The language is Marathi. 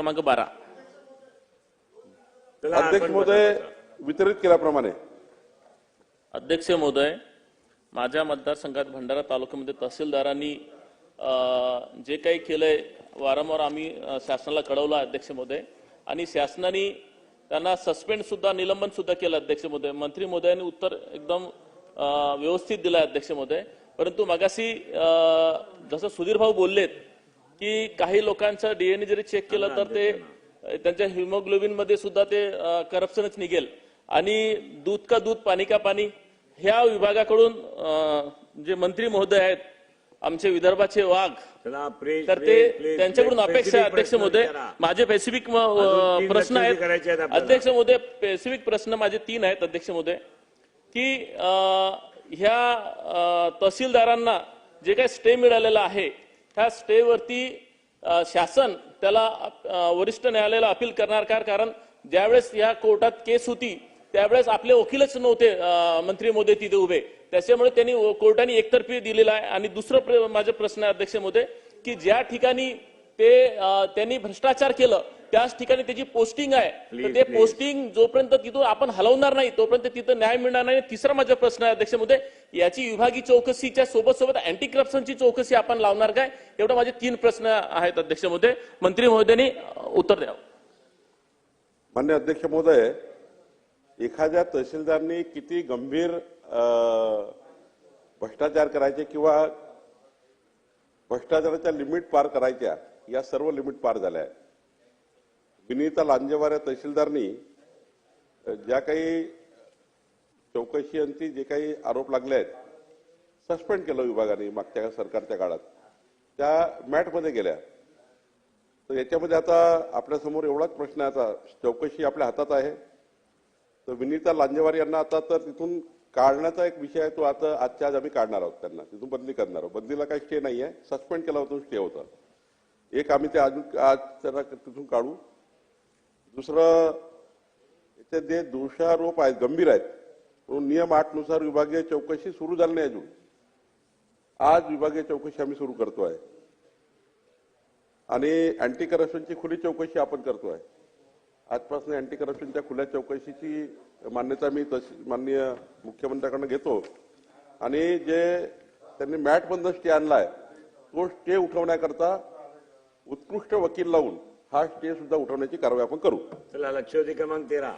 क्रमांक बारा. अध्यक्ष महोदय वितरित केल्याप्रमाणे. अध्यक्ष महोदय माझ्या मतदारसंघात भंडारा तालुक्यामध्ये तहसीलदारांनी जे काही केलंय वारंवार आम्ही शासनाला कळवलं अध्यक्ष महोदय. आणि शासनाने त्यांना सस्पेंड सुद्धा निलंबन सुद्धा केलं अध्यक्ष महोदय. मंत्री महोदयांनी उत्तर एकदम व्यवस्थित दिलं अध्यक्ष महोदय. परंतु मगाशी जसं सुधीर भाऊ बोललेत की काही लोकांचं डीएनए जरी चेक केलं तर ते त्यांच्या हिमोग्लोबिनमध्ये सुद्धा ते करप्शनच निघेल आणि दूध का दूध पाणी का पाणी ह्या विभागाकडून जे मंत्री महोदय आहेत आमचे विदर्भाचे वाघ तर ते त्यांच्याकडून अपेक्षा अध्यक्ष महोदय. माझे तीन प्रश्न आहेत. अध्यक्ष महोदय स्पेसिफिक प्रश्न माझे तीन आहेत अध्यक्ष महोदय की ह्या तहसीलदारांना जे काही स्टे मिळालेला आहे त्या स्टेवरती शासन त्याला वरिष्ठ न्यायालयाला अपील करणार का? कारण ज्यावेळेस या कोर्टात केस होती त्यावेळेस आपले वकीलच नव्हते मंत्री मोदी तिथे उभे. त्याच्यामुळे त्यांनी कोर्टाने एकतर्फी दिलेला आहे. आणि दुसरं प्र- माझा प्रश्न अध्यक्ष मोदी की ज्या ठिकाणी ते त्यांनी भ्रष्टाचार केलं. त्याच ठिकाणी त्याची पोस्टिंग आहे. तर ते. पोस्टिंग जोपर्यंत तिथून आपण हलवणार नाही तोपर्यंत तिथं न्याय मिळणार नाही. तिसरा माझा प्रश्न आहे अध्यक्ष महोदय याची विभागीय चौकशीच्या सोबत सोबत अँटी करप्शनची चौकशी आपण लावणार काय? एवढे माझे तीन प्रश्न आहेत अध्यक्ष महोदय मंत्री महोदयांनी उत्तर द्यावं. मान्य अध्यक्ष महोदय एखाद्या तहसीलदारनी किती गंभीर भ्रष्टाचार करायचे किंवा भ्रष्टाचाराच्या लिमिट पार करायच्या या सर्व लिमिट पार झाल्या आहेत. विनीता लांजेवार या तहसीलदारनी ज्या काही चौकशीअंती जे काही आरोप लागले आहेत सस्पेंड केलं विभागाने मागच्या सरकारच्या काळात. त्या मॅटमध्ये गेल्या. तर याच्यामध्ये आता आपल्यासमोर एवढाच प्रश्न आहे आता. चौकशी आपल्या हातात आहे. तर विनीता लांजेवार यांना आता तर तिथून काढण्याचा एक विषय आहे तो आता आजच्या आज आम्ही काढणार आहोत त्यांना. तिथून बदली करणार आहोत. बदलीला काही स्टे नाही आहे सस्पेंड केला होता स्टे होता. एक आम्ही ते अजून आज त्यांना तिथून काढू. दुसरं ते जे दोषारोप आहेत गंभीर आहेत म्हणून नियम आठनुसार विभागीय चौकशी सुरू झाली नाही अजून. आज विभागीय चौकशी आम्ही सुरू करतो आहे आणि अँटी करप्शनची खुली चौकशी आपण करतो आहे आजपासून अँटी करप्शनच्या खुल्या चौकशीची मान्यता मी तशी माननीय मुख्यमंत्र्याकडनं घेतो. आणि जे त्यांनी मॅट बंद स्टे आणलाय तो स्टे उठवण्याकरता उत्कृष्ट वकील लावून हा स्टे सुद्धा उठवण्याची कारवाई आपण करू. चला लक्षवेधी क्रमांक तेरा.